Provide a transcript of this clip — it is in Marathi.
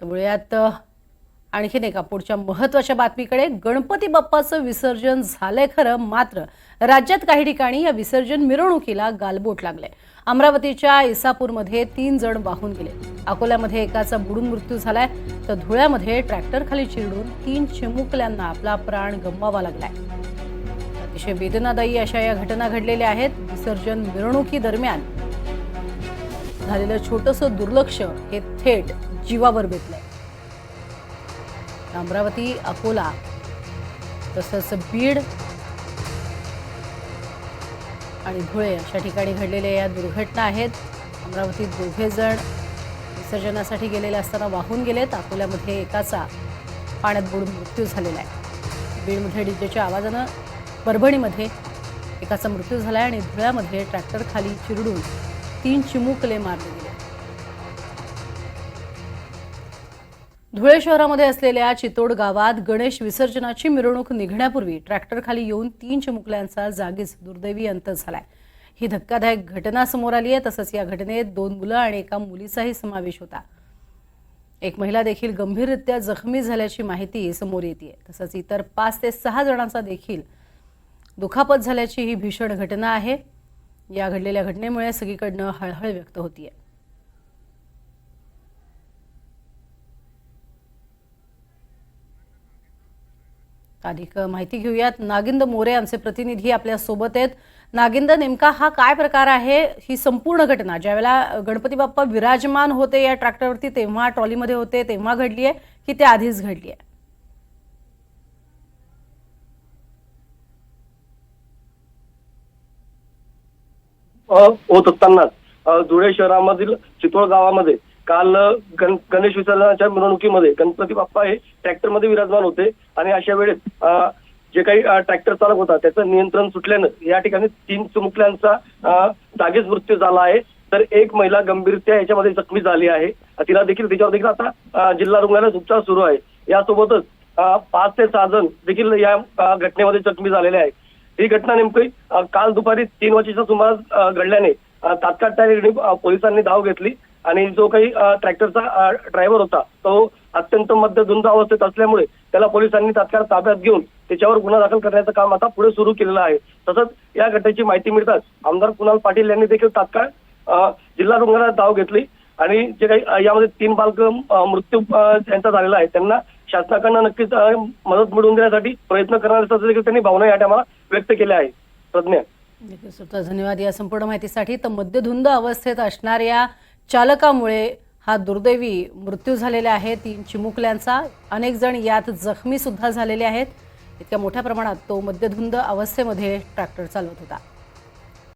त्यामुळे यात आणखीन एका पुढच्या महत्त्वाच्या बातमीकडे. गणपती बाप्पाचं विसर्जन झालंय खरं मात्र राज्यात काही ठिकाणी या विसर्जन मिरवणुकीला गालबोट लागलंय. अमरावतीच्या इसापूरमध्ये तीन जण वाहून गेले. अकोल्यामध्ये एकाचा बुडून मृत्यू झालाय तर धुळ्यामध्ये ट्रॅक्टर खाली चिरडून तीन चिमुकल्यांना आपला प्राण गमवावा लागलाय. अतिशय वेदनादायी अशा या घटना घडलेल्या आहेत. विसर्जन मिरवणुकीदरम्यान झालेलं छोटंसं दुर्लक्ष हे थेट जीवावर बेतलंय. अमरावती अकोला तसंच बीड आणि धुळे अशा ठिकाणी घडलेल्या या दुर्घटना आहेत. अमरावतीत दोघे जण विसर्जनासाठी गेलेले असताना वाहून गेलेत. अकोल्यामध्ये एकाचा पाण्यात बुडून मृत्यू झालेला आहे. बीडमध्ये डीजेच्या आवाजानं परभणीमध्ये एकाचा मृत्यू झाला आहे आणि धुळ्यामध्ये ट्रॅक्टर खाली चिरडून तीन चिमुकले मारले गेले धुळे शहरामध्ये असलेल्या चितोड गावात गणेश विसर्जनाची मिरवणूक निघण्यापूर्वी ट्रॅक्टरखाली येऊन तीन चिमुकल्यांचा जागीच दुर्दैवी अंत झालाय. ही धक्कादायक घटना समोर आली आहे. तसंच या घटनेत दोन मुलं आणि एका मुलीचाही समावेश होता. एक महिला देखील गंभीररित्या जखमी झाल्याची माहिती समोर येते. तसंच इतर पाच ते सहा जणांचा देखील दुखापत झाल्याची ही भीषण घटना आहे. या घडलेल्या घटनेमुळे सगळीकडनं हळहळ व्यक्त होतीये. अधिक माहिती घेऊयात. नागिंद मोरे आमचे प्रतिनिधी आपल्यासोबत आहेत. नागिंद नेमका हा काय प्रकार आहे? ही संपूर्ण घटना ज्यावेळेला गणपती बाप्पा विराजमान होते या ट्रॅक्टरवरती तेव्हा ट्रॉलीमध्ये होते तेव्हा घडली आहे की त्या आधीच घडली आहे होत असतानाच धुळे शहरामधील चितोळ गावामध्ये काल गण गणेश विसर्जनाच्या मिरवणुकीमध्ये गणपती बाप्पा हे ट्रॅक्टरमध्ये विराजमान होते. आणि अशा वेळेस जे काही ट्रॅक्टर चालक होता त्याचं नियंत्रण सुटल्यानं या ठिकाणी तीन चुमुकल्यांचा जागीच मृत्यू झाला आहे. तर एक महिला गंभीरत्या याच्यामध्ये जखमी झाली आहे. तिला देखील तिच्यावर देखील आता जिल्हा रुग्णालयात उपचार सुरू आहे. यासोबतच पाच ते सहा जण देखील या घटनेमध्ये जखमी झालेले आहेत. ही घटना नेमकी काल दुपारी तीन वाजेच्या सुमारास घडल्याने तात्काळ त्या ठिकाणी, पोलिसांनी धाव घेतली आणि जो काही ट्रॅक्टरचा ड्रायव्हर होता तो अत्यंत मद्यधुंद अवस्थेत असल्यामुळे त्याला पोलिसांनी तात्काळ ताब्यात घेऊन त्याच्यावर गुन्हा दाखल करण्याचं काम आता पुढे सुरू केलेलं आहे. तसंच या घटनेची माहिती मिळताच आमदार कुणाल पाटील यांनी देखील तात्काळ जिल्हा रुग्णालयात धाव घेतली आणि जे काही यामध्ये तीन बालक मृत्यू त्यांचा झालेला आहे त्यांना शासनाकडनं नक्कीच मदत मिळवून देण्यासाठी प्रयत्न करणार असल्याचं देखील त्यांनी भावना या टायमाला व्यक्त केल्या आहे प्रज्ञा. धन्यवाद या संपूर्ण माहितीसाठी. तर मद्यधुंद अवस्थेत असणाऱ्या चालकामुळे हा दुर्दैवी मृत्यू झालेला आहे. तीन चिमुकल्यांचा अनेक जण यात जखमी सुद्धा झालेले आहेत. इतक्या मोठ्या प्रमाणात तो मद्यधुंद अवस्थेमध्ये ट्रॅक्टर चालवत होता.